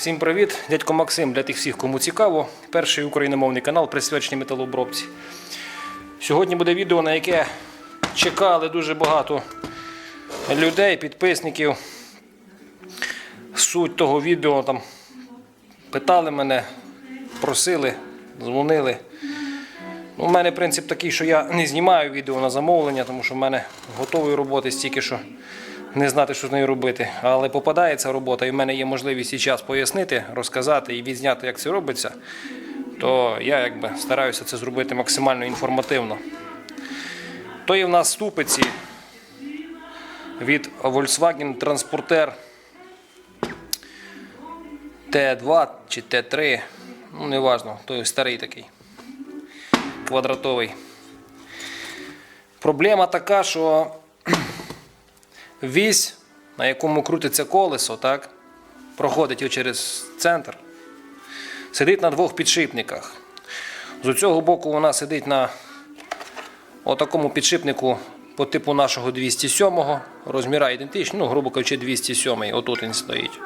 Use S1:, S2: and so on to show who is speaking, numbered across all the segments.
S1: Всім привіт! Дядько Максим для тих всіх, кому цікаво. Перший україномовний канал присвячений металообробці. Сьогодні буде відео, на яке чекали дуже багато людей, підписників. Суть того відео там питали мене, просили, дзвонили. Ну, У мене принцип такий, що я не знімаю відео на замовлення, тому що в мене готової роботи стільки, що не знати, що з нею робити. Але попадається робота, і в мене є можливість і час пояснити, розказати і відзняти, як це робиться, то я якби стараюся це зробити максимально інформативно. То є в нас ступиці від Volkswagen Transporter Т2 чи Т3, ну неважно, той старий такий квадратовий. Проблема така, що вісь, на якому крутиться колесо, так, проходить через центр, сидить на двох підшипниках. З цього боку вона сидить на отакому підшипнику по типу нашого 207-го, розміра ідентичні, ну, грубо кажучи, 207-й, отут він стоїть.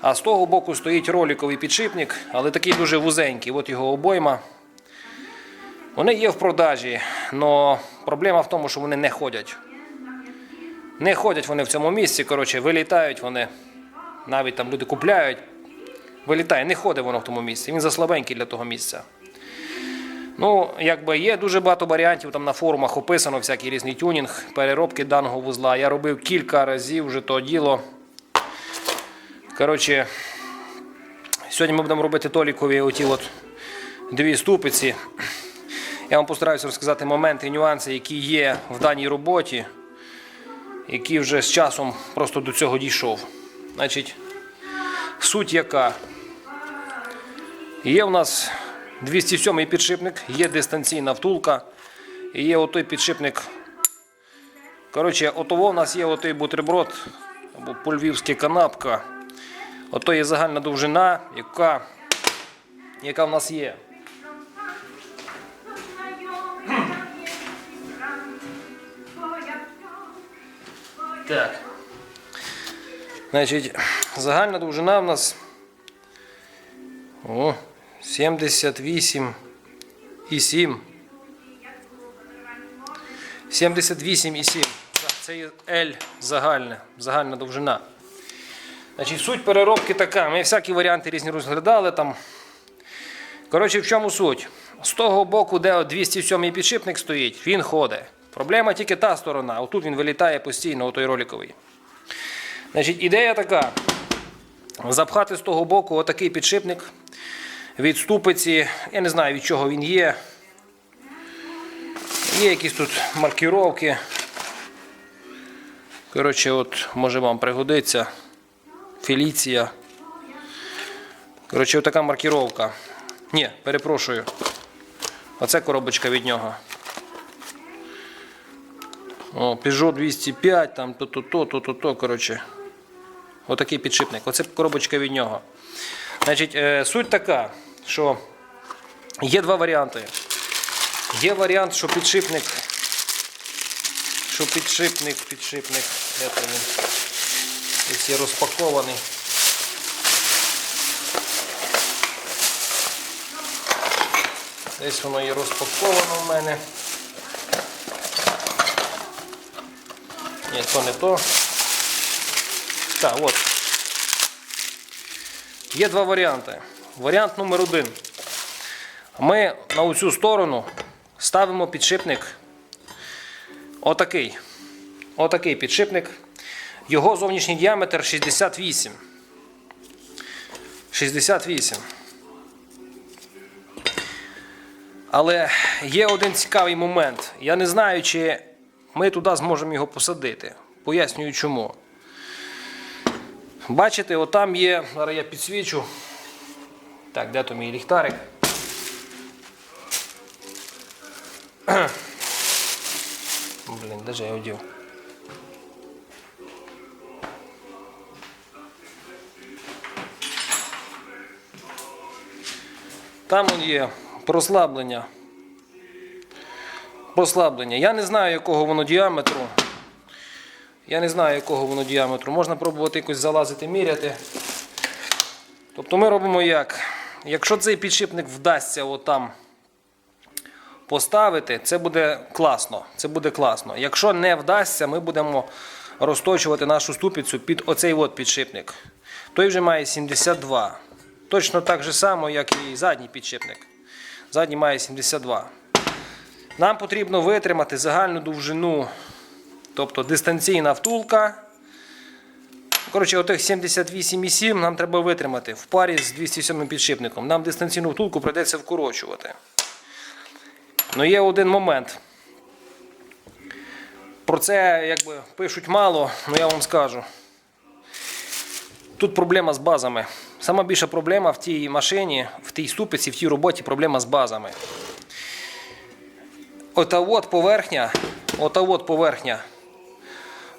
S1: А з того боку стоїть роликовий підшипник, але такий дуже вузенький, от його обойма. Вони є в продажі, але проблема в тому, що вони не ходять. Не ходять вони в цьому місці, коротше, вилітають вони. Навіть там люди купляють. Вилітає, не ходить воно в тому місці. Він заслабенький для того місця. Ну, якби є дуже багато варіантів, там на форумах описано всякий різний тюнінг, переробки даного вузла. Я робив кілька разів вже то діло. Коротше, сьогодні ми будемо робити толікові оті от дві ступиці. Я вам постараюся розказати моменти і нюанси, які є в даній роботі, які вже з часом просто до цього дійшов. Значить, суть яка? Є у нас 207 підшипник, є дистанційна втулка, є отой підшипник. Коротше, отого у нас є отой бутерброд або польвівська канапка. Ото є загальна довжина, яка, яка в нас є. Так. Значить, загальна довжина в нас о, 78 і 7. 78 і 7. Це є L загальна, загальна довжина. Значить, суть переробки така. Ми всякі варіанти різні розглядали там. Коротше, в чому суть? З того боку, де от 207 підшипник стоїть, він ходить. Проблема тільки та сторона. Отут він вилітає постійно, отой роликовий. Значить, ідея така: запхати з того боку отакий підшипник від ступиці. Я не знаю, від чого він є. Є якісь тут маркіровки. Коротше, от, може вам пригодиться. Феліція. Коротше, отака маркіровка. Ні, перепрошую. Оце коробочка від нього. О, Peugeot 205, там то-то-то, то-то-то, коротше. Отакий підшипник. Оце коробочка від нього. Значить, е, суть така, що є два варіанти. Є варіант, що підшипник. Що підшипник, підшипник. Ось є розпакований. Десь воно є розпаковано в мене. Ні, то не то. Так, от. Є два варіанти. Варіант номер один. Ми на оцю сторону ставимо підшипник отакий. Отакий підшипник. Його зовнішній діаметр 68. 68. Але є один цікавий момент. Я не знаю, чи ми туди зможемо його посадити. Пояснюю чому. Бачите, отам є, зараз я підсвічу. Так, де то мій ліхтарик? Блін, де ж я його дів? Там є прослаблення. Прослаблення. Я не знаю, якого воно діаметру. Я не знаю, якого воно діаметру. Можна пробувати якось залазити, міряти. Тобто ми робимо як? Якщо цей підшипник вдасться отам поставити, це буде класно. Це буде класно. Якщо не вдасться, ми будемо розточувати нашу ступицю під оцей от підшипник. Той вже має 72. Точно так же само, як і задній підшипник. Задній має 72. Нам потрібно витримати загальну довжину, тобто дистанційна втулка. Коротше, отих 78,7 нам треба витримати в парі з 207 підшипником. Нам дистанційну втулку прийдеться вкорочувати. Ну є один момент. Про це якби пишуть мало, але я вам скажу. Тут проблема з базами. Сама більша проблема в тій машині, в тій ступиці, в тій роботі проблема з базами. Ота от поверхня, ота от поверхня,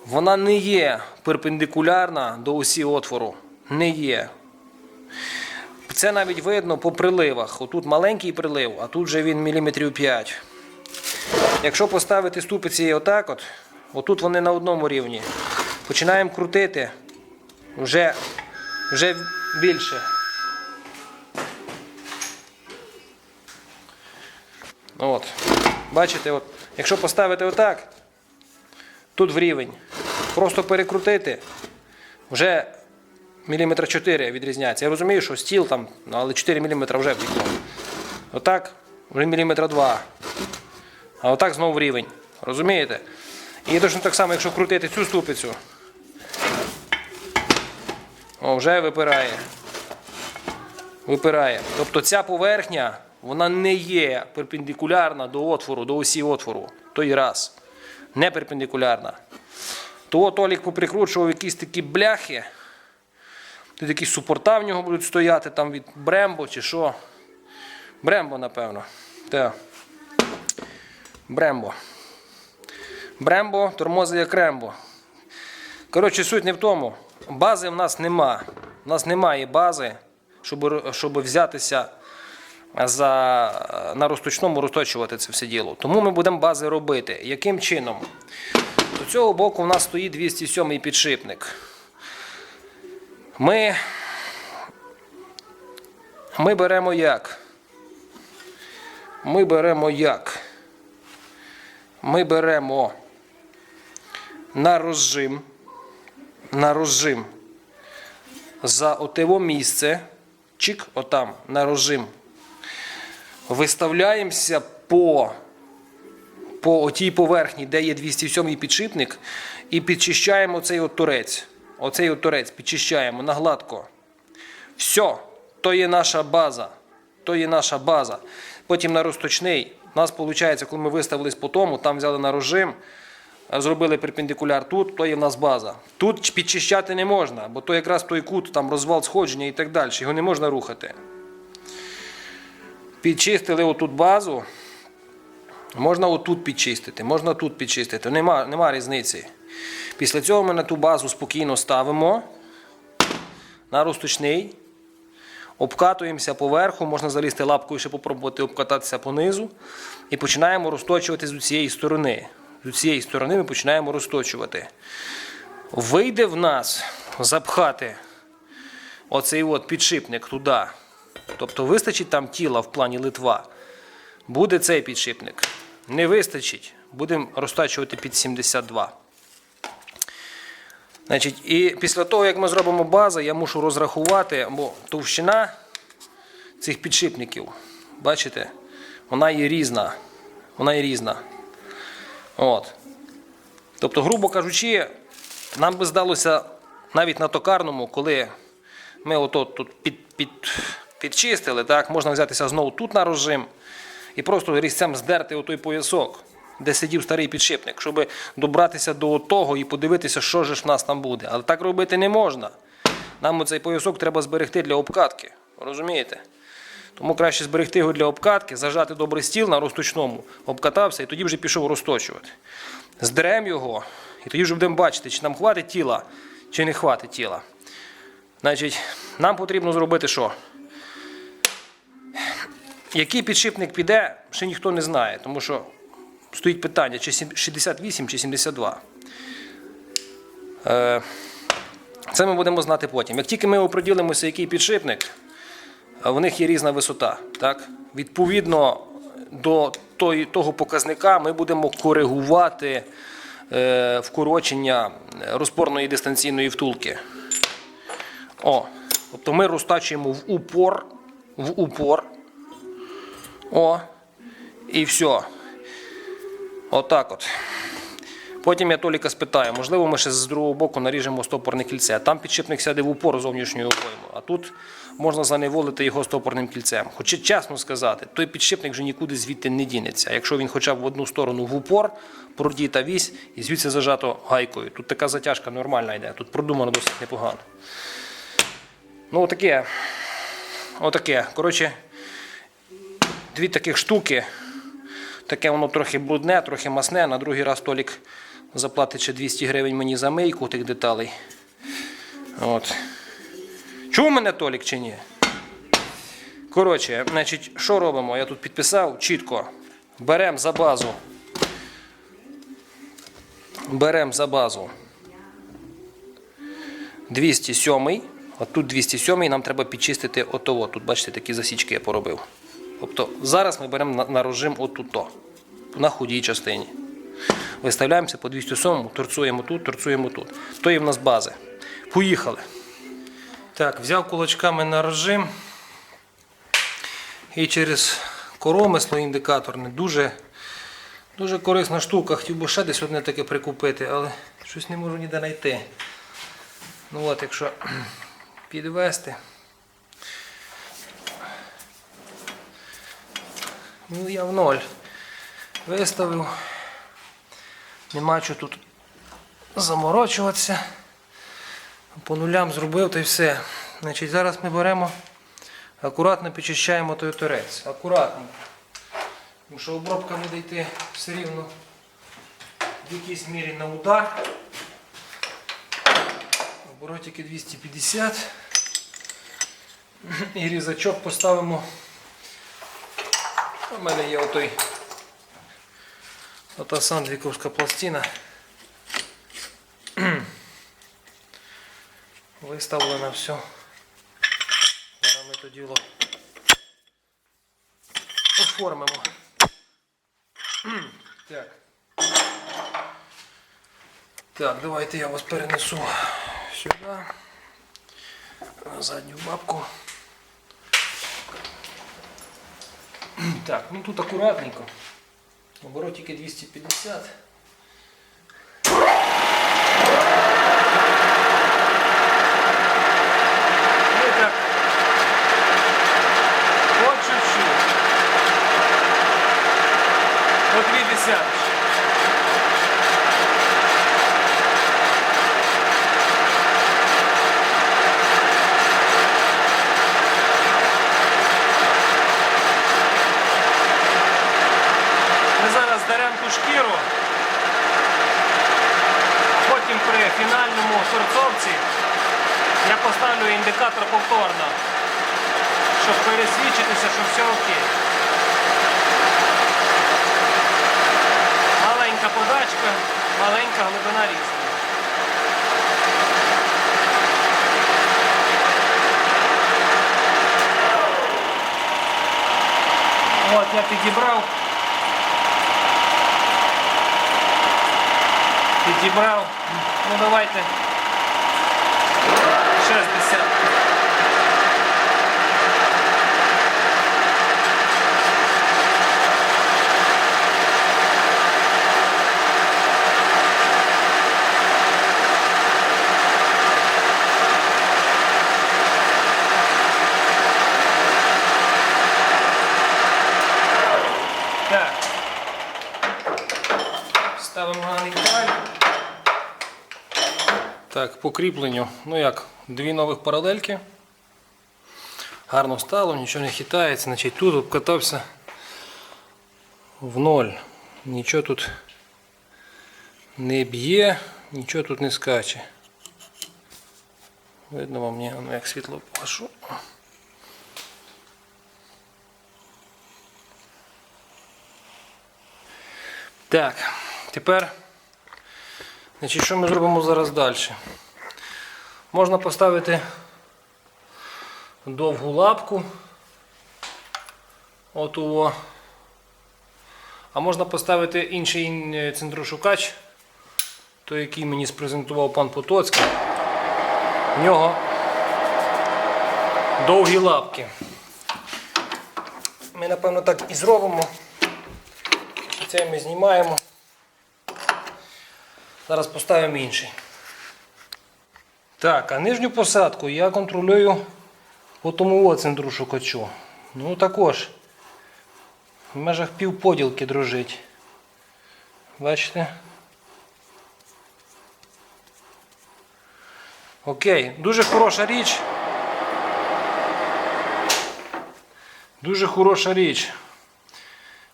S1: вона не є перпендикулярна до осі отвору. Не є. Це навіть видно по приливах. Отут маленький прилив, а тут вже він міліметрів 5. Якщо поставити ступиці отак, от, отут вони на одному рівні. Починаємо крутити вже, вже більше. От. Бачите, от, якщо поставити отак, тут в рівень, просто перекрутити, вже міліметра 4 відрізняється. Я розумію, що стіл там, ну, але 4 мм вже втекло. Отак, вже міліметра 2. А отак знову в рівень. Розумієте? І точно так само, якщо крутити цю ступицю, о, вже випирає. Випирає. Тобто ця поверхня, вона не є перпендикулярна до отвору, до осі отвору. Той раз. Не перпендикулярна. Того Толік поприкручував якісь такі бляхи. Тут якісь супорта в нього будуть стояти там від Брембо чи що. Брембо, напевно. Так. Брембо. Брембо тормози як Рембо. Коротше, суть не в тому. Бази в нас нема. У нас немає бази, щоб, щоб взятися за, на розточному розточувати це все діло. Тому ми будемо бази робити. Яким чином? До цього боку у нас стоїть 207-й підшипник. Ми, ми беремо як? Ми беремо як? Ми беремо на розжим, на розжим за отево місце, чик, отам, на розжим. Виставляємося по, по отій поверхні, де є 207 підшипник, і підчищаємо цей от торець. Оцей от торець підчищаємо на гладко. Все, то є наша база. То є наша база. Потім на розточний. У нас виходить, коли ми виставились по тому, там взяли на режим, зробили перпендикуляр тут, то є в нас база. Тут підчищати не можна, бо то якраз той кут, там розвал сходження і так далі. Його не можна рухати. Підчистили отут базу. Можна отут підчистити, можна тут підчистити. Нема, нема різниці. Після цього ми на ту базу спокійно ставимо на розточний, обкатуємося поверху, можна залізти лапкою ще попробувати обкататися понизу. І починаємо розточувати з цієї сторони. З цієї сторони ми починаємо розточувати. Вийде в нас запхати оцей от підшипник туди. Тобто вистачить там тіла в плані литва. Буде цей підшипник. Не вистачить, будемо розтачувати під 72. Значить, І після того, як ми зробимо базу, я мушу розрахувати, бо товщина цих підшипників, бачите, вона є різна. Вона є різна. От. Тобто, грубо кажучи, нам би здалося навіть на токарному, коли ми ото тут під, під, підчистили, так, можна взятися знову тут на розжим і просто різцем здерти отой поясок, де сидів старий підшипник, щоб добратися до того і подивитися, що ж в нас там буде. Але так робити не можна. Нам цей поясок треба зберегти для обкатки. Розумієте? Тому краще зберегти його для обкатки, зажати добрий стіл на розточному, обкатався і тоді вже пішов розточувати. Здеремо його, і тоді вже будемо бачити, чи нам хватить тіла, чи не хватить тіла. Значить, нам потрібно зробити що? Який підшипник піде, ще ніхто не знає, тому що стоїть питання, чи 68 чи 72. Е, Це ми будемо знати потім. Як тільки ми оприділимося, який підшипник, а в них є різна висота. Так? Відповідно до того показника ми будемо коригувати е, вкорочення розпорної дистанційної втулки. О, тобто ми розтачуємо в упор, в упор. О, і все. Отак от. Потім я Толіка спитаю, можливо, ми ще з другого боку наріжемо стопорне кільце. Там підшипник сяде в упор зовнішньою обойму, а тут можна заневолити його стопорним кільцем. Хоча, чесно сказати, той підшипник вже нікуди звідти не дінеться. Якщо він хоча б в одну сторону в упор, продіта вісь і звідси зажато гайкою. Тут така затяжка нормальна йде, тут продумано досить непогано. Ну, отаке. Отаке. Коротше, дві таких штуки. Таке воно трохи брудне, трохи масне. На другий раз Толік заплатить ще 200 гривень мені за мийку тих деталей. От. Чув мене Толік чи ні? Коротше, значить, що робимо? Я тут підписав чітко. Беремо за базу. Беремо за базу 207. От тут 207 нам треба підчистити отово. Тут, бачите, такі засічки я поробив. Тобто зараз ми беремо на, режим отуто, на худій частині. Виставляємося по 207, торцуємо тут, торцуємо тут. То є в нас бази. Поїхали. Так, взяв кулачками на режим. І через коромисло індикаторне дуже, дуже корисна штука. Хотів би ще десь одне таке прикупити, але щось не можу ніде знайти. Ну от, якщо підвести. Ну, я в ноль виставив. Нема що тут заморочуватися. По нулям зробив та й все. Значить, зараз ми беремо, акуратно підчищаємо той торець. Акуратно. Тому що обробка буде йти все рівно в якійсь мірі на удар. Оборотики 250. І різачок поставимо. У мене є отой ота сандвіковська пластина. Виставлено все. Зараз ми то діло оформимо. Так. Так, давайте я вас перенесу сюди. На задню бабку. Так, ну тут акуратненько. Оборотики 250. Ну і так. По чуть-чуть. По дві десяточки. Ми зараз даремо ту шкіру. Потім при фінальному торцовці я поставлю індикатор повторно, щоб пересвідчитися, що все окей. Маленька подачка, маленька глибина різання. От я підібрав. Підібрав. Ну давайте. 60. Так. Ставимо на нейтраль. Так, по ну як, дві нових паралельки. Гарно стало, нічого не хитається. Значить, тут обкатався в ноль. Нічого тут не б'є, нічого тут не скаче. Видно вам ні, ну як світло погашу. Так, тепер, значить, що ми зробимо зараз далі? Можна поставити довгу лапку. От о. А можна поставити інший е, центрошукач, той, який мені спрезентував пан Потоцький. В нього довгі лапки. Ми, напевно, так і зробимо. Це ми знімаємо. Зараз поставимо інший. Так, а нижню посадку я контролюю по тому от центру шукачу. Ну також в межах півподілки дрожить. Бачите? Окей, дуже хороша річ. Дуже хороша річ.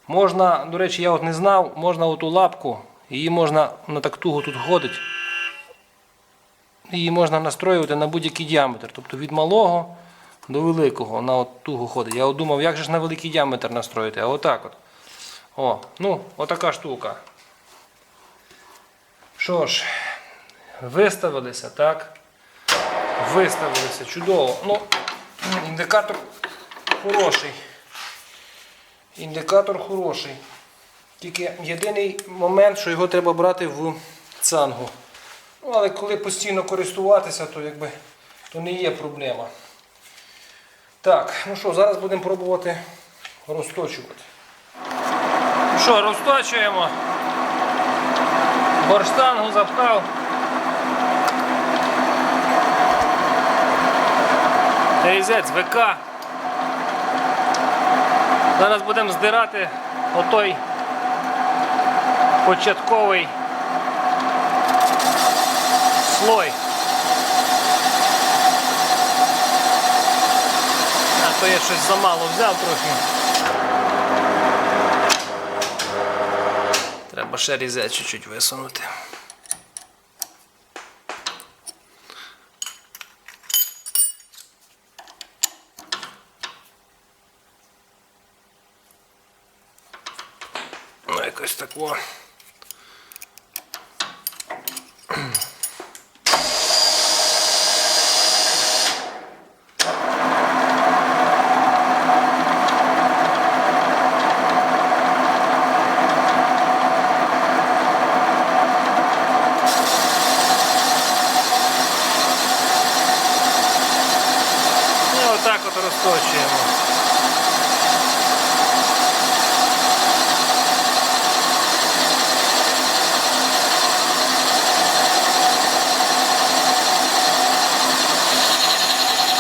S1: Можна, до речі, я от не знав, можна оту лапку, її можна на так туго тут ходить. Її можна настроювати на будь-який діаметр. Тобто від малого до великого вона туго ходить. Я от думав, як же ж на великий діаметр настроїти, а отак от. О, ну, отака штука. Що ж, виставилися, так? Виставилися, чудово. Ну, індикатор хороший. Індикатор хороший. Тільки єдиний момент, що його треба брати в цангу. Ну, але коли постійно користуватися, то якби то не є проблема. Так, ну що, зараз будемо пробувати розточувати. Ну що, розточуємо. Борштангу запхав. Різець ВК. Зараз будемо здирати отой початковий слой. А то я щось замало взяв трохи. Треба ще різе чуть-чуть висунути. Ну, якось так во. І отак от розточуємо.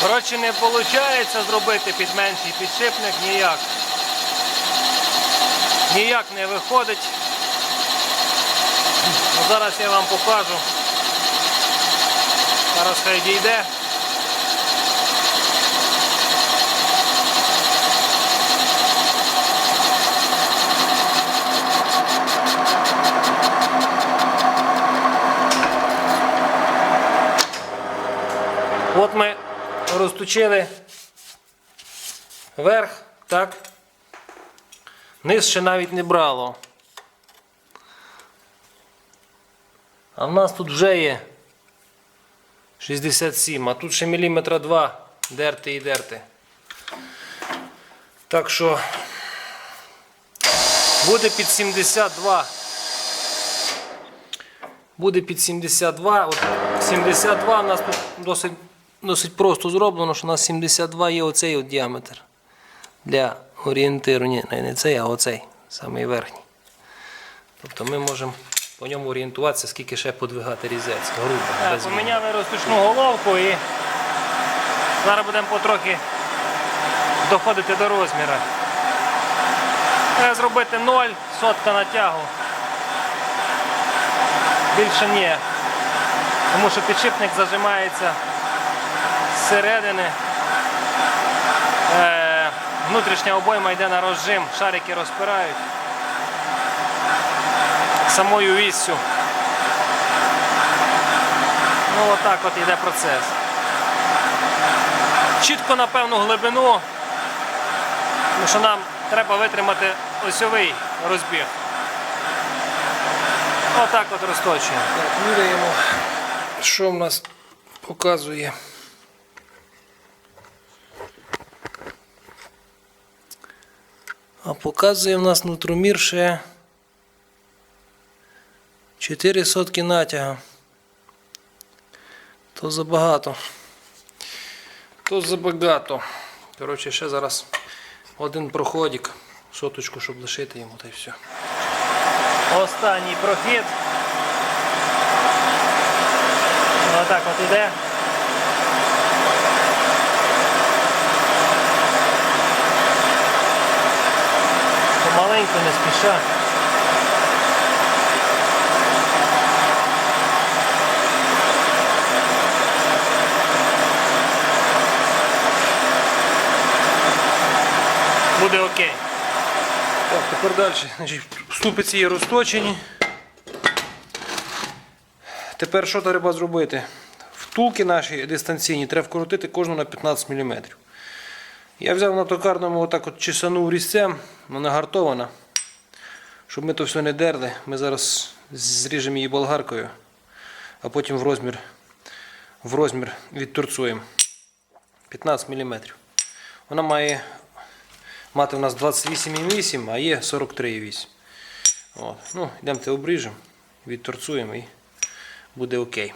S1: Коротше, не виходить зробити під менший підшипник ніяк. Ніяк не виходить. Ну, зараз я вам покажу. Зараз хай дійде. От ми розточили верх, так? Низ ще навіть не брало. А в нас тут вже є 67, а тут ще міліметра 2 дерти і дерти. Так що буде під 72. Буде під 72. От 72 у нас тут досить, досить просто зроблено, що у нас 72 є оцей от діаметр для орієнтиру. Ні, не цей, а оцей, самий верхній. Тобто ми можемо по ньому орієнтуватися, скільки ще подвигати різець. Грубо.
S2: Так,
S1: без
S2: поміняли розточну головку і зараз будемо потрохи доходити до розміру. Треба зробити 0, сотка натягу. Більше ні. Тому що підшипник зажимається зсередини. Е, внутрішня обойма йде на розжим, шарики розпирають самою віссю. Ну отак от йде процес. Чітко на певну глибину, тому що нам треба витримати осьовий розбіг. Отак от розточуємо.
S1: Так, міряємо, що в нас показує. А показує в нас нутромір ще 4 сотки натяга. То забагато. То забагато. Коротше, ще зараз один проходик, соточку, щоб лишити йому, та й все.
S2: Останній прохід. Отак от іде. Помаленьку не спіша. Буде окей.
S1: Так, тепер далі. Значить, ступиці є розточені. Тепер що треба зробити? Втулки наші дистанційні треба вкоротити кожну на 15 мм. Я взяв на токарному отак от чесанув різцем, вона гартована. Щоб ми то все не дерли, ми зараз зріжемо її болгаркою, а потім в розмір, в розмір відторцуємо. 15 мм. Вона має мати у нас 28,8, а є 43,8. От. Ну, йдемо те обріжемо, відторцуємо і буде окей.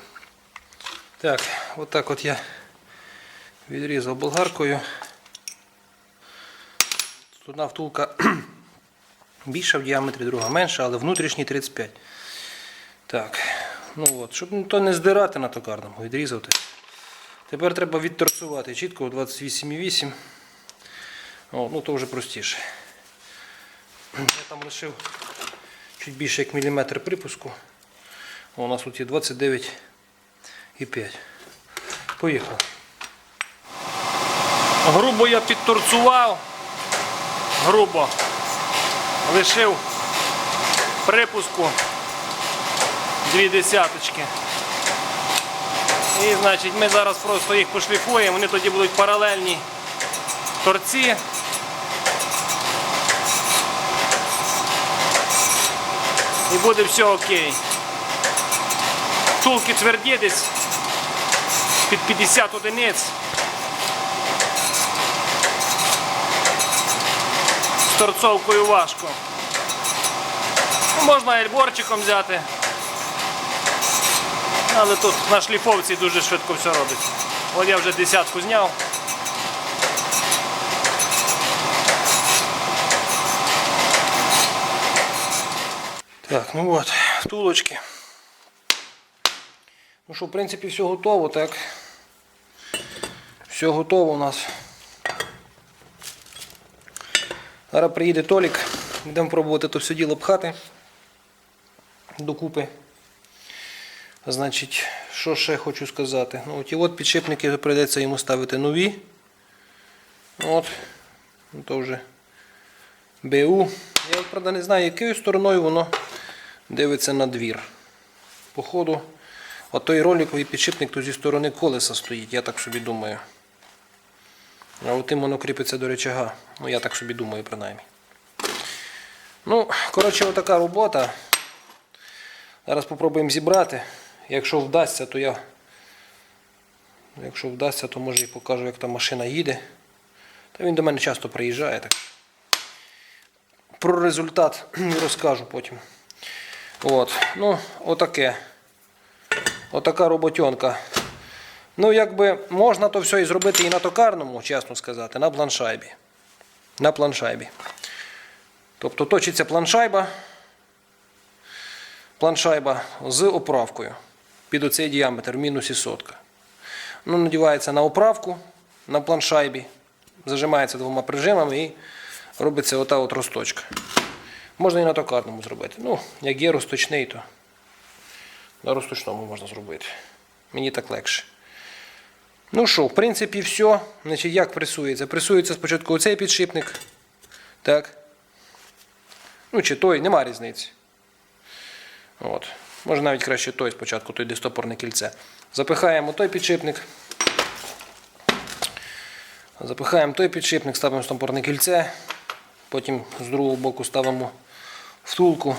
S1: Так, отак от я відрізав болгаркою. Тут одна втулка більша в діаметрі, друга менша, але внутрішній 35. Так, ну от, щоб то не здирати на токарному, відрізав. те. Тепер треба відторцувати чітко 28,8. Ну то вже простіше. Я там лишив чуть більше як міліметр припуску. О, у нас тут є 29,5. Поїхав.
S2: Грубо я підторцував. Грубо. Лишив припуску дві десяточки. І значить ми зараз просто їх пошліфуємо, вони тоді будуть паралельні торці. І буде все окей. Втулки тверді десь під 50 одиниць. Торцовкою важко. Можна ельборчиком взяти. Але тут на шліфовці дуже швидко все робиться. От я вже десятку зняв.
S1: Так, ну от, втулочки. Ну що, в принципі, все готово, так? Все готово у нас. Зараз приїде Толік, будемо пробувати то все діло пхати докупи. Значить, що ще хочу сказати? Ну, от і от підшипники прийдеться йому ставити нові. От, ну, то вже БУ. Я правда не знаю, якою стороною воно дивиться на двір. Походу, той роликовий підшипник то зі сторони колеса стоїть, я так собі думаю. А от тим воно кріпиться до речага. Ну, я так собі думаю, принаймні. Ну, коротше, отака робота. Зараз спробуємо зібрати. Якщо вдасться, то я. Якщо вдасться, то може і покажу, як та машина їде. Та він до мене часто приїжджає. Так. Про результат розкажу потім. От. Ну, отаке. Отака роботьонка. Ну, якби можна то все і зробити і на токарному, чесно сказати, на планшайбі. На планшайбі. Тобто точиться планшайба. Планшайба з оправкою. Під оцей діаметр, в мінусі сотка. Ну, надівається на оправку на планшайбі, зажимається двома прижимами і робиться ота от росточка. Можна і на токарному зробити. Ну, як є розточний, то на розточному можна зробити. Мені так легше. Ну що, в принципі, все. Значить, як пресується? Пресується спочатку оцей підшипник. Так. Ну, чи той, нема різниці. От. Може навіть краще той спочатку, той де стопорне кільце. Запихаємо той підшипник. Запихаємо той підшипник, ставимо стопорне кільце. Потім з другого боку ставимо втулку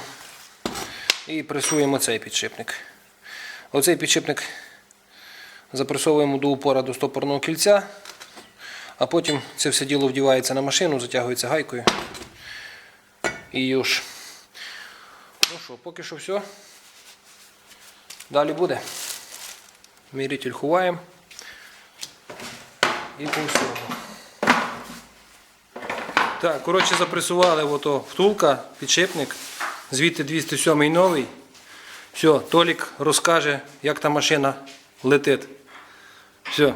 S1: і пресуємо цей підшипник. Оцей підшипник Запресовуємо до упора до стопорного кільця, а потім це все діло вдівається на машину, затягується гайкою. І юж. Ну що, поки що все. Далі буде. Міритель ховаємо. І по. Так, коротше, запресували ото втулка, підшипник. Звідти 207 новий. Все, Толік розкаже, як та машина летить. Все.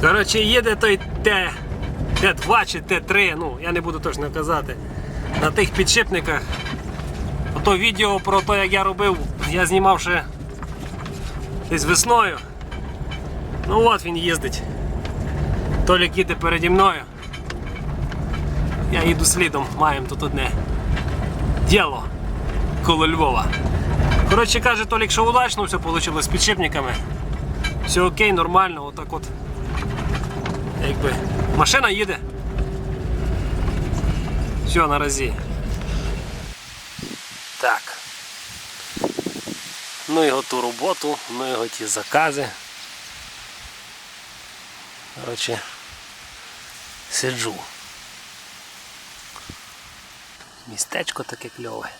S2: Коротше, їде той Т, Т2 чи Т3, ну я не буду точно казати. На тих підшипниках. Ото відео про те, як я робив, я знімав ще десь весною. Ну от він їздить. Толік їде переді мною. Я їду слідом, маємо тут одне діло коло Львова. Коротше каже Толік, що удачно все вийшло з підшипниками. Все окей, нормально, отак от. Якби. Машина їде. Все, на разі. Так. Ну його ту роботу, ну його ті закази. Коротше, сиджу. Містечко таке кльове.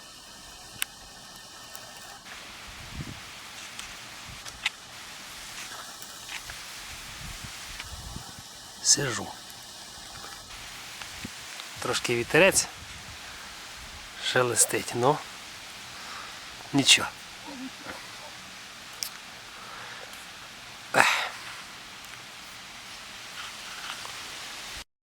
S2: Сижу. Трошки вітерець шелестить, ну нічого.